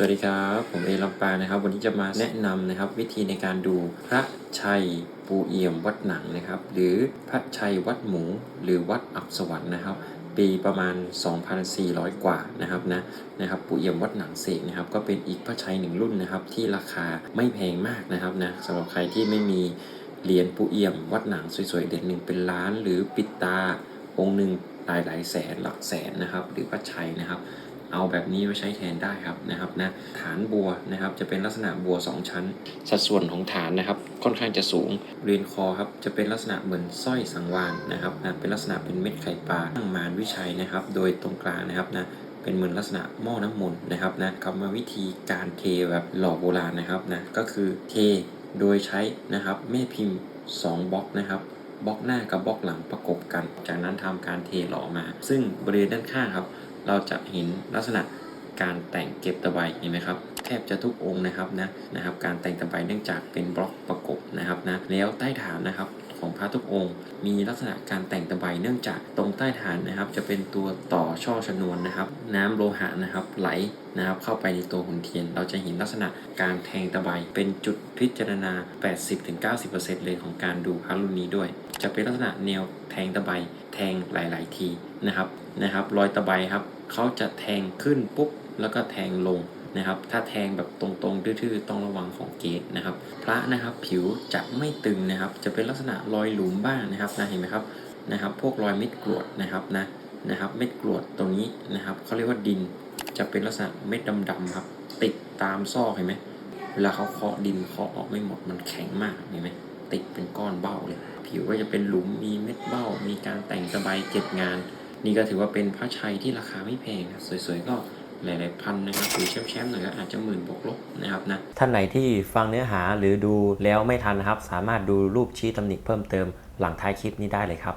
สวัสดีครับ ผมเอลำปางนะครับ วันนี้จะมาแนะนำนะครับ วิธีในการดูพระชัยปูเอี่ยมวัดหนังนะครับ หรือพระชัยวัดหมู หรือวัดอักษวรรค์นะครับ ปีประมาณ 2,400 กว่านะครับนะนะครับปูเอี่ยมวัดหนังเสกนะครับ ก็เป็นอีกพระชัยหนึ่งรุ่นนะครับ ที่ราคาไม่แพงมากนะครับนะสำหรับใครที่ไม่มีเหรียญปูเอี่ยมวัดหนังสวยๆเด่นหนึ่งเป็นล้าน หรือปิดตาองค์หนึ่งหลายหลายแสนหลักแสนนะครับ หรือพระชัยนะครับ เอาแบบนี้ไว้ใช้แทนได้ครับนะครับนะฐานบัวนะครับจะเป็นลักษณะบัว 2 ชั้น สัดส่วนของฐานนะครับค่อนข้างจะสูงบริเวณคอครับจะเป็นลักษณะเหมือนสร้อยสังวานนะครับนะเป็นลักษณะเป็นเม็ดไข่ปลาตั้งมารวิชัยนะครับ โดยตรงกลางนะครับนะเป็นเหมือนลักษณะหม้อน้ำมนต์นะครับนะกรรมวิธีการเทแบบหล่อโบราณนะครับนะก็คือเทโดยใช้นะครับแม่พิมพ์ 2บล็อกนะครับบล็อกหน้ากับบล็อกหลังประกบกัน จากนั้นทำการเทหล่อมา ซึ่งบริเวณด้านข้างครับ เราจะเห็นลักษณะการแต่งเก็บตะไบเห็นไหมครับแทบจะทุกองค์นะครับนะนะครับ การแต่งตะไบเนื่องจากเป็นบล็อกประกบนะครับนะแล้วใต้ฐานนะครับของพระทุกองค์ มีลักษณะการแต่งตะไบเนื่องจากตรงใต้ฐานนะครับ จะเป็นตัวต่อช่อชนวนนะครับ น้ำโลหะนะครับไหลนะครับเข้าไปในตัวหุ่นเทียน เราจะเห็นลักษณะการแทงตะไบเป็นจุดพิจารณา 80-90%เลยของการดูพระรุ่นนี้ด้วย จะเป็นลักษณะแนวแทงตะไบแทงหลาย ๆ ทีนะครับนะครับรอยตะไบครับ เขาจะแทงขึ้นปุ๊บแล้วก็แทงลงนะครับ ถ้าแทงแบบตรงๆทื่อๆต้องระวังของเกตนะครับ พระนะครับผิวจะไม่ตึงนะครับ จะเป็นลักษณะรอยหลุมบ้างนะครับนะเห็นไหมครับนะครับ พวกรอยเม็ดกรวดนะครับนะนะครับ เม็ดกรวดตรงนี้นะครับเขาเรียกว่าดินจะเป็นลักษณะเม็ดดำๆครับ ติดตามซอกเห็นไหมเวลาเขาเคาะดินเคาะออกไม่หมดมันแข็งมากเห็นไหมติดเป็นก้อนเบ้าเลย ผิวก็จะเป็นหลุมมีเม็ดเบ้า มีการแต่งตะไบเจ็ดงาน นี่ก็ถือว่าเป็นพระชัยที่ราคาไม่แพงนะสวยๆก็หลายๆพันนะครับหรือแชมป์ๆหน่อยก็อาจจะหมื่นบวกลบนะครับนะท่านไหนที่ฟังเนื้อหาหรือดูแล้วไม่ทันนะครับ สามารถดูรูปชี้ตำหนิเพิ่มเติมหลังท้ายคลิปนี้ได้เลยครับ